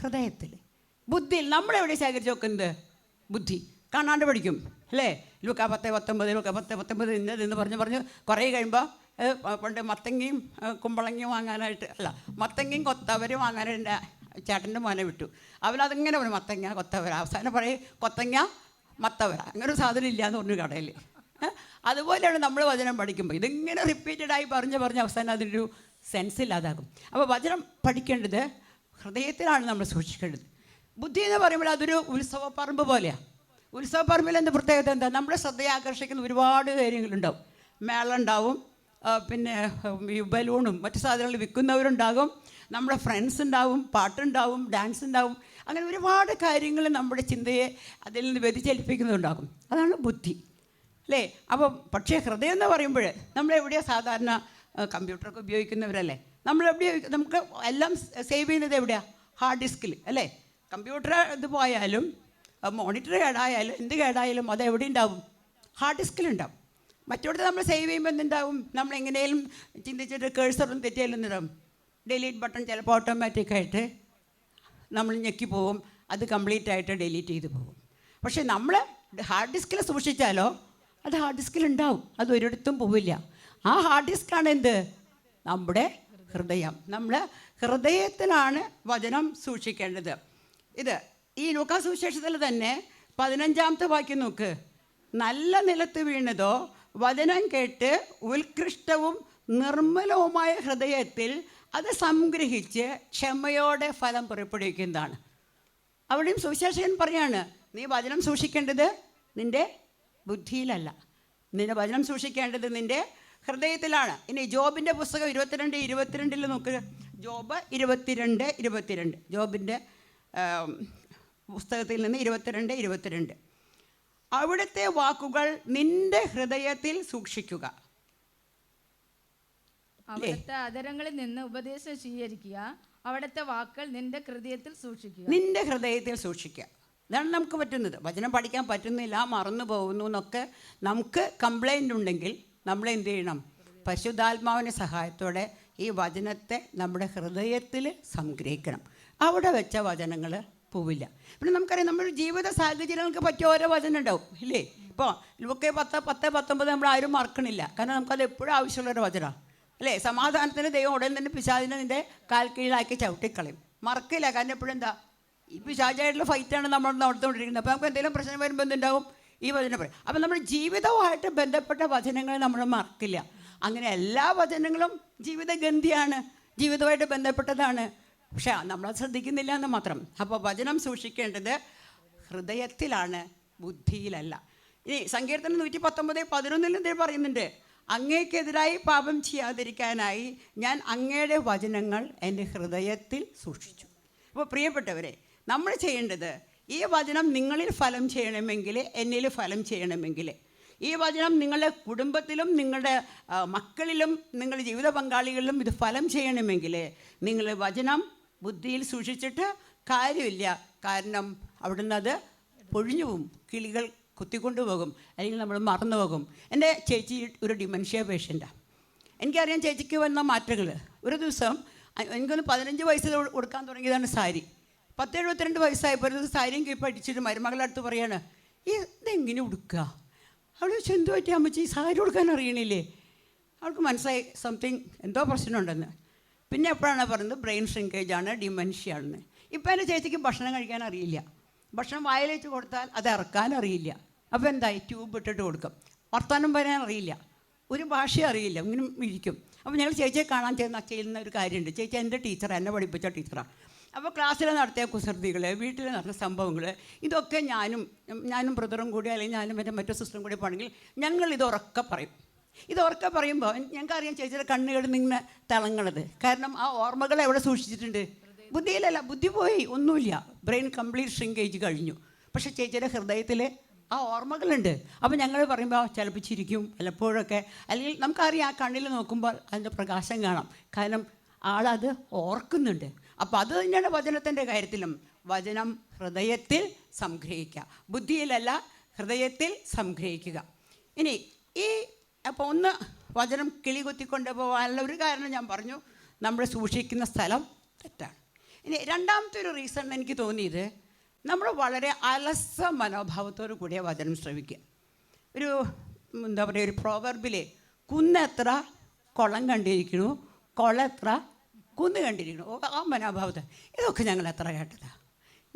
ഹൃദയത്തിൽ ബുദ്ധിയിൽ നമ്മളെവിടെ ശേഖരിച്ച് വെക്കുന്നത്? ബുദ്ധി. കാണാണ്ട് പഠിക്കും. അല്ലേ? ലൂക്ക പത്ത് പത്തൊമ്പത് ലൂക്ക പത്ത് പത്തൊമ്പത് ഇന്നത് എന്ന് പറഞ്ഞ് പറഞ്ഞ് കുറേ കഴിയുമ്പോൾ പണ്ട് മത്തങ്ങയും കുമ്പളങ്ങയും വാങ്ങാനായിട്ട് അല്ല മത്തങ്ങയും കൊത്തവരും വാങ്ങാനായിട്ട് ചേട്ടന്റെ മോനെ വിട്ടു. അവനതിങ്ങനെ പറഞ്ഞു മത്തങ്ങ കൊത്തവര. അവസാനം പറയും കൊത്തങ്ങ മത്തവര. അങ്ങനെ ഒരു സാധനം ഇല്ല എന്ന് പറഞ്ഞു കടയിൽ അതുപോലെയാണ് നമ്മൾ വചനം പഠിക്കുമ്പോൾ ഇതിങ്ങനെ റിപ്പീറ്റഡായി പറഞ്ഞ് പറഞ്ഞ് അവസാനം അതിനൊരു സെൻസ് ഇല്ലാതാകും. അപ്പോൾ വചനം പഠിക്കേണ്ടത് ഹൃദയത്തിലാണ് നമ്മൾ സൂക്ഷിക്കേണ്ടത്. ബുദ്ധി എന്ന് പറയുമ്പോൾ അതൊരു ഉത്സവ ഉത്സവപ്പറമ്പ് പോലെയാണ് ഉത്സവപ്പറമ്പിൽ എന്ത് പ്രത്യേകത എന്താ? നമ്മളെ ശ്രദ്ധയെ ആകർഷിക്കുന്ന ഒരുപാട് കാര്യങ്ങളുണ്ടാവും. മേള ഉണ്ടാവും പിന്നെ ഈ ബലൂണും മറ്റു സാധനങ്ങൾ വിൽക്കുന്നവരുണ്ടാകും നമ്മുടെ ഫ്രണ്ട്സ് ഉണ്ടാവും പാട്ടുണ്ടാവും ഡാൻസ് ഉണ്ടാവും അങ്ങനെ ഒരുപാട് കാര്യങ്ങൾ നമ്മുടെ ചിന്തയെ അതിൽ നിന്ന് വ്യതിചലിപ്പിക്കുന്നുണ്ടാകും അതാണ് ബുദ്ധി അല്ലേ? അപ്പോൾ പക്ഷേ ഹൃദയം എന്ന് പറയുമ്പോൾ നമ്മളെവിടെയാണ് സാധാരണ കമ്പ്യൂട്ടറൊക്കെ ഉപയോഗിക്കുന്നവരല്ലേ? നമ്മൾ എവിടെ നമുക്ക് എല്ലാം സേവ് ചെയ്യുന്നത് എവിടെയാണ് ഹാർഡ് ഡിസ്കിൽ അല്ലേ? കമ്പ്യൂട്ടർ ഇത് പോയാലും മോണിറ്റർ കേടായാലും എന്ത് കേടായാലും അത് എവിടെ ഉണ്ടാവും? ഹാർഡ് ഡിസ്കിൽ ഡിസ്കിലുണ്ടാവും മറ്റോടത്ത് നമ്മൾ സേവ് ചെയ്യുമ്പോൾ എന്തുണ്ടാവും? നമ്മൾ എങ്ങനെയും ചിന്തിച്ചിട്ട് കേഴ്സറും തെറ്റിയാലും ഡിലീറ്റ് ബട്ടൺ ചിലപ്പോൾ ഓട്ടോമാറ്റിക്കായിട്ട് നമ്മൾ ഞെക്കി പോവും അത് കംപ്ലീറ്റ് ആയിട്ട് ഡിലീറ്റ് ചെയ്ത് പോകും. പക്ഷേ നമ്മൾ ഹാർഡ് ഡിസ്കിൽ സൂക്ഷിച്ചാലോ അത് ഹാർഡ് ഡിസ്കിൽ ഉണ്ടാവും. അത് ഒരിടത്തും പോവില്ല. ആ ഹാർഡ് ഡിസ്ക്കാണ് എന്ത്? നമ്മുടെ ഹൃദയം. നമ്മൾ ഹൃദയത്തിലാണ് വചനം സൂക്ഷിക്കേണ്ടത്. ഇത് ഈ ലൂക്കാ സുവിശേഷത്തിൽ തന്നെ പതിനഞ്ചാമത്തെ വാക്യം നോക്ക്. നല്ല നിലത്ത് വീണതോ വചനം കേട്ട് ഉത്കൃഷ്ടവും നിർമ്മലവുമായ ഹൃദയത്തിൽ അത് സംഗ്രഹിച്ച് ക്ഷമയോടെ ഫലം പുറപ്പെടുവിക്കുന്നതാണ്. അവിടെയും സുവിശേഷകൻ പറയാണ് നീ വചനം സൂക്ഷിക്കേണ്ടത് നിന്റെ ബുദ്ധിയിലല്ല. നിന്റെ വചനം സൂക്ഷിക്കേണ്ടത് നിന്റെ ഹൃദയത്തിലാണ്. ഇനി ജോബിന്റെ പുസ്തകം ഇരുപത്തിരണ്ട് ഇരുപത്തിരണ്ടിൽ നോക്ക്. ജോബ് ഇരുപത്തിരണ്ട് ഇരുപത്തിരണ്ട്. ജോബിന്റെ പുസ്തകത്തിൽ നിന്ന് ഇരുപത്തിരണ്ട് ഇരുപത്തിരണ്ട്. അവിടുത്തെ വാക്കുകൾ നിന്റെ ഹൃദയത്തിൽ സൂക്ഷിക്കുക. അവിടുത്തെ അതരങ്ങളിൽ നിന്ന് ഉപദേശം സ്വീകരിക്കുക. അവിടുത്തെ വാക്കുകൾ നിന്റെ ഹൃദയത്തിൽ സൂക്ഷിക്കുക. നിന്റെ ഹൃദയത്തിൽ സൂക്ഷിക്കുക. ഇതാണ് നമുക്ക് പറ്റുന്നത്. വചനം പഠിക്കാൻ പറ്റുന്നില്ല മറന്നു പോകുന്നു എന്നൊക്കെ നമുക്ക് കംപ്ലൈന്റ് ഉണ്ടെങ്കിൽ നമ്മൾ എന്ത് ചെയ്യണം? പരിശുദ്ധാത്മാവിന്റെ സഹായത്തോടെ ഈ വചനത്തെ നമ്മുടെ ഹൃദയത്തിൽ സംഗ്രഹിക്കണം. അവിടെ വെച്ച വചനങ്ങൾ പോവില്ല. പിന്നെ നമുക്കറിയാം നമ്മുടെ ജീവിത സാഹചര്യങ്ങൾക്ക് പറ്റിയ ഓരോ വചനം ഉണ്ടാവും ഇല്ലേ? ഇപ്പോൾ ലൂക്കെ പത്ത് പത്ത് പത്തൊമ്പത് നമ്മൾ ആരും മറക്കണില്ല. കാരണം നമുക്കത് എപ്പോഴും ആവശ്യമുള്ളൊരു വചനമാണ് അല്ലേ? സമാധാനത്തിന് ദൈവം ഉടൻ തന്നെ പിശാചിനെ നിന്റെ കാൽ കീഴിലാക്കി ചവിട്ടിക്കളയും. മറക്കില്ല. കാരണം എപ്പോഴും എന്താ? ഈ പിശാചായിട്ടുള്ള ഫൈറ്റാണ് നമ്മൾ നടത്തുകൊണ്ടിരിക്കുന്നത് അപ്പോൾ നമുക്ക് എന്തെങ്കിലും പ്രശ്നം വരുമ്പോൾ എന്തുണ്ടാവും? ഈ വചനം പറയും. അപ്പം നമ്മുടെ ജീവിതവുമായിട്ട് ബന്ധപ്പെട്ട വചനങ്ങൾ നമ്മൾ മറക്കില്ല. അങ്ങനെ എല്ലാ വചനങ്ങളും ജീവിതഗന്ധിയാണ് ജീവിതവുമായിട്ട് ബന്ധപ്പെട്ടതാണ്. പക്ഷേ നമ്മൾ ശ്രദ്ധിക്കുന്നില്ല എന്ന് മാത്രം. അപ്പോൾ വചനം സൂക്ഷിക്കേണ്ടത് ഹൃദയത്തിലാണ് ബുദ്ധിയിലല്ല. ഇനി സങ്കീർത്തനം നൂറ്റി പത്തൊമ്പത് പതിനൊന്നിൽ എന്തെങ്കിലും പറയുന്നുണ്ട് അങ്ങേക്കെതിരായി പാപം ചെയ്യാതിരിക്കാനായി ഞാൻ അങ്ങയുടെ വചനങ്ങൾ എന്റെ ഹൃദയത്തിൽ സൂക്ഷിച്ചു. അപ്പോൾ പ്രിയപ്പെട്ടവരെ നമ്മൾ ചെയ്യേണ്ടത് ഈ വചനം നിങ്ങളിൽ ഫലം ചെയ്യണമെങ്കിൽ എന്നിൽ ഫലം ചെയ്യണമെങ്കിൽ ഈ വചനം നിങ്ങളുടെ കുടുംബത്തിലും നിങ്ങളുടെ മക്കളിലും നിങ്ങളുടെ ജീവിത പങ്കാളികളിലും ഇത് ഫലം ചെയ്യണമെങ്കിൽ നിങ്ങൾ വചനം ബുദ്ധിയിൽ സൂക്ഷിച്ചിട്ട് കാര്യമില്ല. കാരണം അവിടുന്ന് അത് പൊഴിഞ്ഞു പോകും. കിളികൾ കുത്തിക്കൊണ്ടുപോകും അല്ലെങ്കിൽ നമ്മൾ മറന്നു പോകും. എന്റെ ചേച്ചി ഒരു ഡിമൻഷ്യ പേഷ്യന്റാണ് എനിക്കറിയാം ചേച്ചിക്ക് വന്ന മാറ്റങ്ങൾ. ഒരു ദിവസം എനിക്കൊന്ന് പതിനഞ്ച് വയസ്സിൽ കൊടുക്കാൻ തുടങ്ങിയതാണ് സാരി. പത്ത് എഴുപത്തിരണ്ട് വയസ്സായപ്പോൾ ഒരു ദിവസം സാരിയും കീപ്പ് അടിച്ചിട്ട് മരുമകളുടെ അടുത്ത് പറയാണ് ഈ ഇതെങ്ങനെ ഉടുക്കുക അവൾ ചോദിച്ചു എന്തു പറ്റി അമ്മച്ചി? സാരി കൊടുക്കാൻ അറിയണില്ലേ? അവൾക്ക് മനസ്സിലായി സംതിങ് എന്തോ പ്രശ്നമുണ്ടെന്ന്. പിന്നെ എപ്പോഴാണ് പറയുന്നത് ബ്രെയിൻ ഷ്രിങ്കേജ് ആണ് ഡിമെൻഷ്യ ആണെന്ന്. ഇപ്പം എന്റെ ചേച്ചിക്ക് ഭക്ഷണം കഴിക്കാൻ അറിയില്ല. ഭക്ഷണം വായിലേക്ക് കൊടുത്താൽ അത് ഇറക്കാൻ അറിയില്ല. അപ്പോൾ എന്തായി? ട്യൂബ് ഇട്ടിട്ട് കൊടുക്കും. വർത്തമാനം പറയാൻ അറിയില്ല. ഒരു ഭാഷ അറിയില്ല. ഇങ്ങനെ ഇരിക്കും. അപ്പോൾ ഞങ്ങൾ ചേച്ചിയെ കാണാൻ ചെയ്യുന്ന ചെയ്യുന്ന ഒരു കാര്യമുണ്ട്. ചേച്ചി എന്റെ ടീച്ചർ എന്നെ പഠിപ്പിച്ച ടീച്ചറാണ് അപ്പോൾ ക്ലാസ്സിൽ നടത്തിയ കുസൃതികൾ വീട്ടിൽ നടന്ന സംഭവങ്ങൾ ഇതൊക്കെ ഞാനും ഞാനും ബ്രദറും കൂടി അല്ലെങ്കിൽ ഞാനും എന്റെ മറ്റു സിസ്റ്ററും കൂടി പോകണമെങ്കിൽ ഞങ്ങൾ ഇത് ഉറക്കെ പറയും. ഇത് ഉറക്കെ പറയുമ്പോൾ ഞങ്ങൾക്കറിയാം ചേച്ചിയുടെ കണ്ണുകൾ നിന്ന് തിളങ്ങണത് കാരണം ആ ഓർമ്മകൾ എവിടെ സൂക്ഷിച്ചിട്ടുണ്ട്? ബുദ്ധിയിലല്ല ബുദ്ധി പോയി ഒന്നുമില്ല. ബ്രെയിൻ കംപ്ലീറ്റ് ഷ്രിങ്കേജ് കഴിഞ്ഞു. പക്ഷേ ചേച്ചിയുടെ ഹൃദയത്തിൽ ആ ഓർമ്മകളുണ്ട്. അപ്പോൾ ഞങ്ങൾ പറയുമ്പോൾ ചിലപ്പോൾ ചിരിക്കും പലപ്പോഴൊക്കെ അല്ലെങ്കിൽ നമുക്കറിയാം ആ കണ്ണിൽ നോക്കുമ്പോൾ അതിന്റെ പ്രകാശം കാണാം. കാരണം ആളത് ഓർക്കുന്നുണ്ട്. അപ്പോൾ അത് തന്നെയാണ് വചനത്തിന്റെ കാര്യത്തിലും. വചനം ഹൃദയത്തിൽ സംഗ്രഹിക്കുക. ബുദ്ധിയിലല്ല ഹൃദയത്തിൽ സംഗ്രഹിക്കുക. ഇനി ഈ അപ്പോൾ ഒന്ന് വചനം കിളി കുത്തിക്കൊണ്ട് പോകാനുള്ള ഒരു കാരണം ഞാൻ പറഞ്ഞു. നമ്മൾ സൂക്ഷിക്കുന്ന സ്ഥലം തെറ്റാണ്. ഇനി രണ്ടാമത്തെ ഒരു റീസൺ എനിക്ക് തോന്നിയത് നമ്മൾ വളരെ അലസ മനോഭാവത്തോടു കൂടിയ വചനം ശ്രമിക്കുക ഒരു എന്താ പറയുക ഒരു പ്രോവർബിലെ കുന്നെത്ര കുളം കണ്ടിരിക്കുന്നു കുളം എത്ര കുന്ന് കണ്ടിരിക്കണം ആ മനോഭാവത്തെ ഇതൊക്കെ ഞങ്ങൾ എത്ര കേട്ടതാ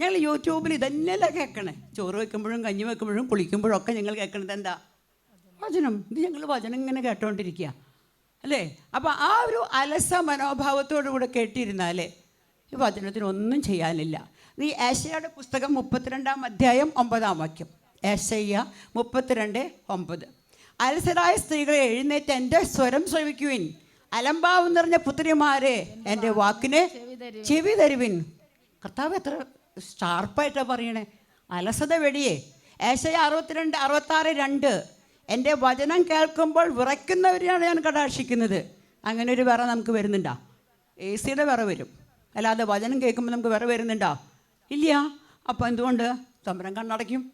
ഞങ്ങൾ യൂട്യൂബിൽ ഇതന്നെയല്ല കേൾക്കണേ. ചോറ് വെക്കുമ്പോഴും കഞ്ഞി വെക്കുമ്പോഴും കുളിക്കുമ്പോഴും ഒക്കെ ഞങ്ങൾ കേൾക്കണത് എന്താ? വചനം. ഇത് ഞങ്ങൾ വചനം ഇങ്ങനെ കേട്ടോണ്ടിരിക്കുക. അല്ലേ? അപ്പോൾ ആ ഒരു അലസ മനോഭാവത്തോടു കൂടെ കേട്ടിരുന്നാലേ ഈ വചനത്തിന് ഒന്നും ചെയ്യാനില്ല. ഈ ഏശയുടെ പുസ്തകം മുപ്പത്തിരണ്ടാം അധ്യായം ഒമ്പതാം വാക്യം. ഏശയ്യ മുപ്പത്തിരണ്ട് ഒമ്പത്. അലസരായ സ്ത്രീകളെ എഴുന്നേറ്റ് എന്റെ സ്വരം ശ്രവിക്കുവിൻ. അലംഭാവം നിറഞ്ഞ പുത്രിമാരെ എന്റെ വാക്കിന് ചെവി തരുവിൻ കർത്താവ് എത്ര ഷാർപ്പായിട്ടാണ് പറയണേ. അലസത വെടിയേ. ഏശയ അറുപത്തിരണ്ട് അറുപത്താറ് രണ്ട്. എന്റെ വചനം കേൾക്കുമ്പോൾ വിറയ്ക്കുന്നവരെയാണ് ഞാൻ കടാക്ഷിക്കുന്നത്. അങ്ങനെ ഒരു വിറ നമുക്ക് വരുന്നുണ്ടോ. എ സിയുടെ വിറ വരും. അല്ലാതെ വചനം കേൾക്കുമ്പോൾ നമുക്ക് വിറ വരുന്നുണ്ടോ. ഇല്ല. അപ്പോൾ എന്തുകൊണ്ട്? തമ്പരം കണ്ണടയ്ക്കും.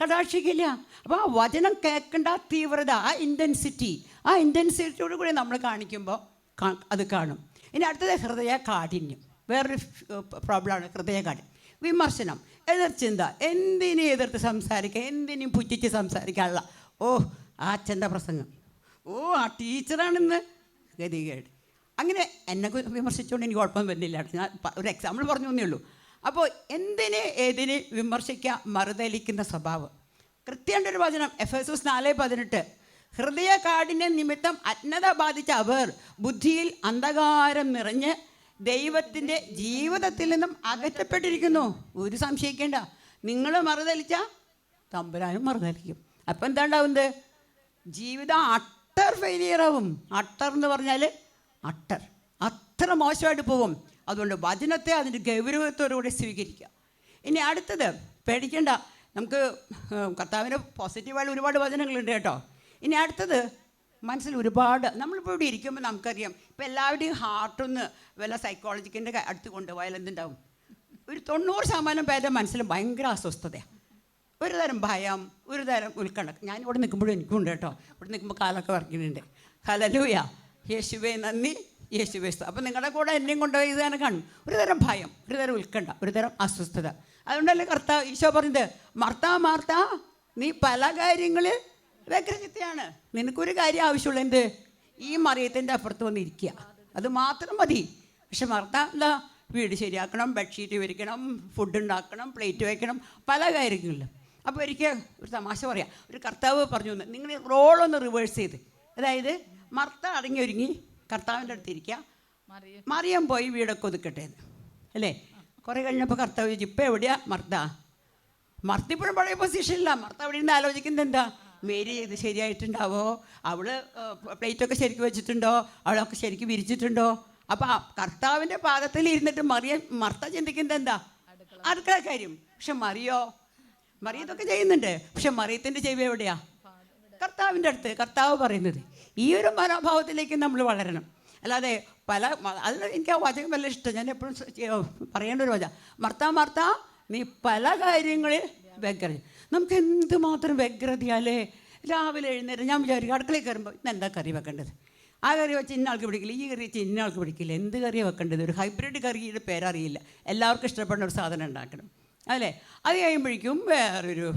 കടാക്ഷിക്കില്ല. അപ്പോൾ ആ വചനം കേൾക്കേണ്ട തീവ്രത ആ ഇന്റൻസിറ്റി ആ ഇന്റൻസിറ്റിയോട് കൂടി നമ്മൾ കാണിക്കുമ്പോൾ അത് കാണും. ഇനി അടുത്തത് ഹൃദയ കാഠിന്യം വേറൊരു പ്രോബ്ലമാണ് ഹൃദയ കാഠിന്യം വിമർശനം എതിർചിന്ത എന്തിനും എതിർത്ത് സംസാരിക്കുക എന്തിനും പുച്ഛിച്ച് സംസാരിക്കാനുള്ള. ഓ ആ അച്ഛന്റെ പ്രസംഗം. ഓ ആ ടീച്ചറാണെന്ന് ഗതികേട്. അങ്ങനെ എന്നെ വിമർശിച്ചുകൊണ്ട് എനിക്ക് കുഴപ്പം വരുന്നില്ല ഞാൻ ഒരു എക്സാമ്പിൾ പറഞ്ഞു തന്നേ ഉള്ളൂ. അപ്പോൾ എന്തിനെ ഏതിന് വിമർശിക്കുക മറുതലിക്കുന്ന സ്വഭാവം? കൃത്യമായിട്ട് ഒരു വചനം എഫ് എസ് എസ് നാല് പതിനെട്ട്. ഹൃദയ കാഠിന്യ നിമിത്തം അജ്ഞത ബാധിച്ച അവർ ബുദ്ധിയിൽ അന്ധകാരം നിറഞ്ഞ് ദൈവത്തിന്റെ ജീവിതത്തിൽ നിന്നും അകറ്റപ്പെട്ടിരിക്കുന്നു. ഒരു സംശയിക്കേണ്ട. നിങ്ങൾ മറുതലിച്ച തമ്പുരാനും മറുതലിക്കും. അപ്പം എന്താ ഉണ്ടാവുന്നത് ജീവിതം അട്ടർ ഫെയിലിയർ ആവും. അട്ടർ എന്ന് പറഞ്ഞാൽ അട്ടർ. അത്ര മോശമായിട്ട് പോകും അതുകൊണ്ട് വചനത്തെ അതിന്റെ ഗൗരവത്തോടുകൂടി സ്വീകരിക്കുക. ഇനി അടുത്തത് പേടിക്കേണ്ട. നമുക്ക് കർത്താവിന് പോസിറ്റീവായ ഒരുപാട് വചനങ്ങളുണ്ട് കേട്ടോ. ഇനി അടുത്തത് മനസ്സിൽ ഒരുപാട് നമ്മളിപ്പോൾ ഇവിടെ ഇരിക്കുമ്പോൾ നമുക്കറിയാം ഇപ്പോൾ എല്ലാവരുടെയും ഹാർട്ടൊന്ന് വല്ല സൈക്കോളജിക്കിന്റെ അടുത്ത് കൊണ്ടുപോയാൽ എന്തുണ്ടാവും? ഒരു തൊണ്ണൂറ് ശതമാനം പേരുടെ മനസ്സിൽ ഭയങ്കര അസ്വസ്ഥതയാണ് ഒരു തരം ഭയം ഒരു തരം ഉത്കണ്ഠ. ഞാൻ ഇവിടെ നിൽക്കുമ്പോഴും എനിക്കുണ്ട് കേട്ടോ. ഇവിടെ നിൽക്കുമ്പോൾ കാലൊക്കെ വർക്കുന്നുണ്ട് ഹലലൂയ യേശുവേ നന്ദി. യേശുവേ സ്തുതി. അപ്പം നിങ്ങളുടെ കൂടെ എന്നെയും കൊണ്ടുപോയി ഇത് തന്നെ കാണും. ഒരു തരം ഭയം ഒരു തരം ഉത്കണ്ഠ ഒരു തരം അസ്വസ്ഥത. അതുകൊണ്ടല്ലേ കർത്താവ് ഈശോ പറഞ്ഞത് മർത്താ മാർത്ത നീ പല കാര്യങ്ങളിൽ വ്യഗ്രചിത്തയാണ്. നിനക്കൊരു കാര്യം ആവശ്യമുള്ള എന്ത്? ഈ മറിയത്തിന്റെ അപ്പുറത്ത് വന്നിരിക്കുക അത് മാത്രം മതി. പക്ഷെ മർത്താ എന്താ? വീട് ശരിയാക്കണം ബെഡ്ഷീറ്റ് വിരിക്കണം ഫുഡ് ഉണ്ടാക്കണം പ്ലേറ്റ് വയ്ക്കണം പല കാര്യങ്ങളിലും. അപ്പോൾ ഒരിക്കൽ ഒരു തമാശ പറയാം. ഒരു കർത്താവ് പറഞ്ഞു നിങ്ങൾ റോളൊന്ന് റിവേഴ്സ് ചെയ്ത്. അതായത് മർത്ത അടങ്ങി ഒരുങ്ങി കർത്താവിന്റെ അടുത്ത് ഇരിക്കുക മറിയം. പോയി വീടൊക്കെ ഒതുക്കട്ടെ അല്ലേ? കുറേ കഴിഞ്ഞപ്പോൾ കർത്താവ് ചോദിച്ചു ഇപ്പം എവിടെയാ മർത്ത മർത്ത ഇപ്പോഴും പഴയ പൊസിഷനില്ല മർത്ത അവിടെ നിന്ന് ആലോചിക്കുന്നത് എന്താ? മേരി ഇത് ശരിയായിട്ടുണ്ടാവോ? അവൾ പ്ലേറ്റൊക്കെ ശരിക്ക് വെച്ചിട്ടുണ്ടോ? അവളൊക്കെ ശരിക്കും വിരിച്ചിട്ടുണ്ടോ? അപ്പം ആ കർത്താവിന്റെ പാദത്തിൽ ഇരുന്നിട്ട് മറിയ മർത്ത ചിന്തിക്കുന്നത് എന്താ? അടുക്കള. കാര്യം. പക്ഷെ മറിയോ? മറിയതൊക്കെ ചെയ്യുന്നുണ്ട്. പക്ഷെ മറിയത്തിന്റെ ചെവി എവിടെയാ? കർത്താവിന്റെ അടുത്ത്. കർത്താവ് പറയുന്നത് ഈ ഒരു മനോഭാവത്തിലേക്ക് നമ്മൾ വളരണം. അല്ലാതെ പല അല്ല എനിക്ക് ആ വാചകം വല്ല ഇഷ്ടം. ഞാൻ എപ്പോഴും പറയേണ്ട ഒരു വചനം മർത്താ മർത്താ നീ പല കാര്യങ്ങളിൽ വ്യഗ്രത. നമുക്ക് എന്തുമാത്രം വ്യഗ്രതയാലേ രാവിലെ എഴുന്നേരം ഞാൻ വിചാരിക്കും അടുക്കളയിൽ കയറുമ്പോൾ ഇന്ന് എന്താ കറി വെക്കേണ്ടത്? ആ കറി വെച്ച് ഇന്ന ആൾക്ക് പിടിക്കില്ല ഈ കറി വെച്ച് ഇന്ന ആൾക്ക് പിടിക്കില്ല. എന്ത് കറിയാണ് വെക്കേണ്ടത്? ഒരു ഹൈബ്രിഡ് കറിയുടെ പേരറിയില്ല. എല്ലാവർക്കും ഇഷ്ടപ്പെടുന്ന ഒരു സാധനം ഉണ്ടാക്കണം. അല്ലേ? അത് കഴിയുമ്പോഴേക്കും വേറൊരു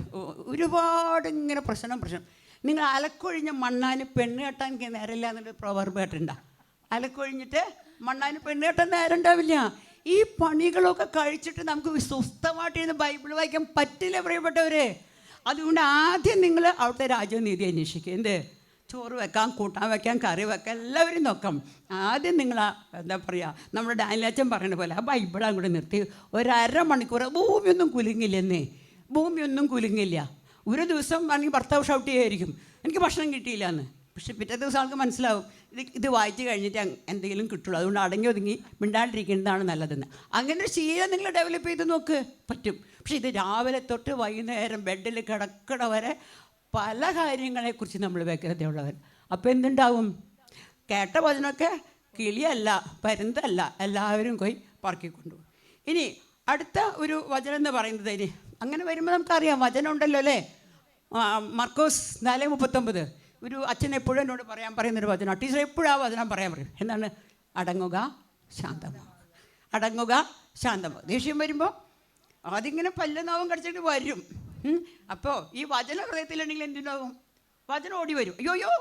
ഒരുപാട് ഇങ്ങനെ പ്രശ്നം പ്രശ്നം. നിങ്ങൾ അലക്കൊഴിഞ്ഞ മണ്ണാന് പെണ്ണ് കെട്ടാൻ എനിക്ക് നേരമില്ല എന്നൊരു പ്രവർബ് കേട്ടിണ്ട അലക്കൊഴിഞ്ഞിട്ട് മണ്ണാന് പെണ്ണ് കെട്ടാൻ നേരം ഉണ്ടാവില്ല ഈ പണികളൊക്കെ കഴിച്ചിട്ട് നമുക്ക് സ്വസ്ഥമായിട്ടിരുന്ന് ബൈബിൾ വായിക്കാൻ പറ്റില്ല പ്രിയപ്പെട്ടവരെ. അതുകൊണ്ട് ആദ്യം നിങ്ങൾ അവിടുത്തെ രാജ്യനീതി അന്വേഷിക്കുക എന്ത്? ചോറ് വെക്കാം കൂട്ടാൻ വെക്കാം കറി വെക്കാം എല്ലാവരും നോക്കാം. ആദ്യം നിങ്ങൾ എന്താ പറയുക നമ്മുടെ ഡാനിലച്ചൻ പറയുന്ന പോലെ ആ ബൈബിൾ അങ്ങോട്ട് നിർത്തി. ഒരര മണിക്കൂർ ഭൂമിയൊന്നും കുലുങ്ങില്ലെന്നേ. ഭൂമിയൊന്നും കുലുങ്ങില്ല. ഒരു ദിവസം വേണമെങ്കിൽ ഭർത്താവ് ഷൗട്ട് ചെയ്യായിരിക്കും. എനിക്ക് ഭക്ഷണം കിട്ടിയില്ല എന്ന് പക്ഷെ പിറ്റേ ദിവസം ആൾക്ക് മനസ്സിലാവും. ഇത് ഇത് വായിച്ച് കഴിഞ്ഞിട്ട് എന്തെങ്കിലും കിട്ടുള്ളൂ. അതുകൊണ്ട് അടങ്ങി ഒതുങ്ങി മിണ്ടാണ്ടിരിക്കുന്നതാണ് നല്ലതെന്ന്. അങ്ങനെ ഒരു ശീലം നിങ്ങൾ ഡെവലപ്പ് ചെയ്ത് നോക്ക്. പറ്റും. പക്ഷേ ഇത് രാവിലെ തൊട്ട് വൈകുന്നേരം ബെഡിൽ കിടക്കണ വരെ പല കാര്യങ്ങളെക്കുറിച്ച് നമ്മൾ വ്യഗ്രതയുള്ളവർ അപ്പോൾ എന്തുണ്ടാവും? കേട്ട വചനമൊക്കെ കിളിയല്ല പരുന്തല്ല. എല്ലാവരും പോയി പറക്കിക്കൊണ്ടുപോകും ഇനി അടുത്ത ഒരു വചനം എന്ന് പറയുന്നത് ഇനി അങ്ങനെ വരുമ്പോൾ നമുക്കറിയാം വചനം ഉണ്ടല്ലോ അല്ലേ മർക്കോസ് നാല് മുപ്പത്തൊമ്പത്. ഒരു അച്ഛൻ എപ്പോഴും എന്നോട് പറയാൻ പറയുന്നൊരു വചനം ടീച്ചർ എപ്പോഴും ആ വചനം പറയാൻ പറയും? എന്താണ്? അടങ്ങുക ശാന്തമാവുക അടങ്ങുക ശാന്തമാവുക ദേഷ്യം വരുമ്പോൾ അതിങ്ങനെ പല്ല നാവും കടിച്ചിട്ട് വരും. അപ്പോൾ ഈ വചന ഹൃദയത്തിലുണ്ടെങ്കിൽ എന്തുണ്ടാവും? വചനം ഓടി വരും. അയ്യോ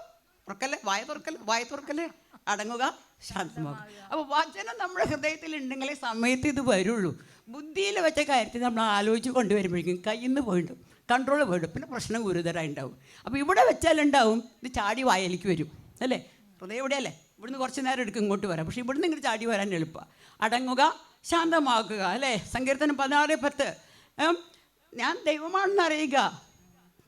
തുറക്കല്ലേ? വായ തുറക്കല്ലേ? വായ തുറക്കല്ലേ? അടങ്ങുക ശാന്തമാകുക അപ്പോൾ വചനം നമ്മുടെ ഹൃദയത്തിൽ ഉണ്ടെങ്കിലേ സമയത്ത് ഇത് വരുള്ളൂ. ബുദ്ധിയിൽ വെച്ച കാര്യത്തിൽ നമ്മൾ ആലോചിച്ച് കൊണ്ടുവരുമ്പോഴേക്കും കയ്യിൽ നിന്ന് പോയിട്ടും കൺട്രോൾ പോയിട്ടും പിന്നെ പ്രശ്നം ഗുരുതരമായി ഉണ്ടാവും അപ്പോൾ ഇവിടെ വെച്ചാലുണ്ടാവും ഇത് ചാടി വായലേക്ക് വരും അല്ലേ? ഹൃദയം ഇവിടെയല്ലേ? ഇവിടുന്ന് കുറച്ച് നേരം എടുക്കും ഇങ്ങോട്ട് വരാം പക്ഷേ ഇവിടുന്ന് ഇങ്ങോട്ട് ചാടി വരാൻ എളുപ്പമാണ് അടങ്ങുക ശാന്തമാക്കുക അല്ലേ? സങ്കീർത്തനം പതിനാറ് പത്ത്. ഞാൻ ദൈവമാണെന്ന് അറിയുക.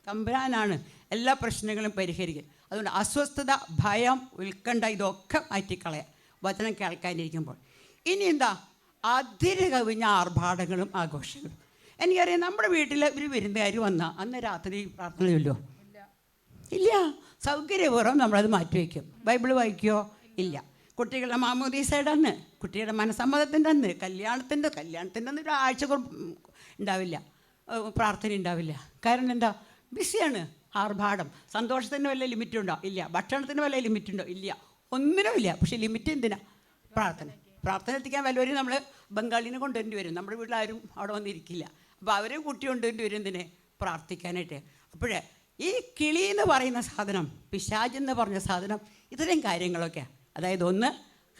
തമ്പുരാനാണ് എല്ലാ പ്രശ്നങ്ങളും പരിഹരിക്കുക. അതുകൊണ്ട് അസ്വസ്ഥത ഭയം ഉത്കണ്ഠ ഇതൊക്കെ മാറ്റിക്കളയാം. വചനം കേൾക്കാനിരിക്കുമ്പോൾ. ഇനി എന്താ? അതിര് കവിഞ്ഞ ആർഭാടങ്ങളും ആഘോഷങ്ങളും. എനിക്കറിയാം നമ്മുടെ വീട്ടിൽ ഒരു വിരുന്നുകാർ വന്നാൽ അന്ന് രാത്രി പ്രാർത്ഥനയില്ലോ ഇല്ല. സൗകര്യപൂർവം നമ്മളത് മാറ്റിവെക്കും ബൈബിൾ വായിക്കുമോ ഇല്ല. കുട്ടികളുടെ മാമോദീസയുടെ അന്ന് കുട്ടിയുടെ മനസ്സമ്മതത്തിന്റെ അന്ന് കല്യാണത്തിന്റെ കല്യാണത്തിന്റെ അന്ന് ഒരാഴ്ച ഉണ്ടാവില്ല. പ്രാർത്ഥന ഉണ്ടാവില്ല കാരണം എന്താ? ബിസിയാണ്. ആർഭാടം. സന്തോഷത്തിന് വല്ല ലിമിറ്റുണ്ടോ? ഇല്ല. ഭക്ഷണത്തിന് വല്ല ലിമിറ്റുണ്ടോ? ഇല്ല. ഒന്നിനും ഇല്ല പക്ഷേ ലിമിറ്റ് എന്തിനാ? പ്രാർത്ഥന. പ്രാർത്ഥന എത്തിക്കാൻ വല്ലവരും നമ്മൾ ബംഗാളിനെ കൊണ്ടുവരേണ്ടി വരും. നമ്മുടെ വീട്ടിലാരും അവിടെ വന്നിരിക്കില്ല. അപ്പോൾ അവരെ കൂട്ടി കൊണ്ടുവരേണ്ടി വരും എന്തിനെ? പ്രാർത്ഥിക്കാനായിട്ട്. അപ്പോഴേ ഈ കിളി എന്ന് പറയുന്ന സാധനം പിശാജ് എന്ന് പറഞ്ഞ സാധനം ഇത്തരം കാര്യങ്ങളൊക്കെ അതായത് ഒന്ന്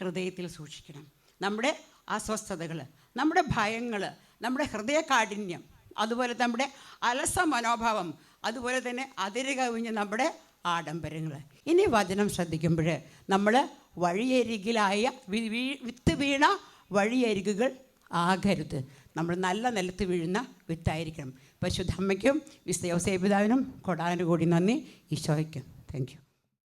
ഹൃദയത്തിൽ സൂക്ഷിക്കണം. നമ്മുടെ അസ്വസ്ഥതകൾ നമ്മുടെ ഭയങ്ങൾ നമ്മുടെ ഹൃദയകാഠിന്യം അതുപോലെ നമ്മുടെ അലസ മനോഭാവം അതുപോലെ തന്നെ അതിര് കവിഞ്ഞ് നമ്മുടെ ആഡംബരങ്ങൾ ഇനി വചനം ശ്രദ്ധിക്കുമ്പോൾ നമ്മൾ വഴിയരികിലായ വിത്ത് വീണ വഴിയരികുകൾ ആകരുത്. നമ്മൾ നല്ല നിലത്ത് വീഴുന്ന വിത്തായിരിക്കണം. പരിശുദ്ധ വിശ്വസേപിതാവിനും കൊടാനും കൊടാനുകൂടി നന്ദി. ഈശോയ്ക്കും. Thank you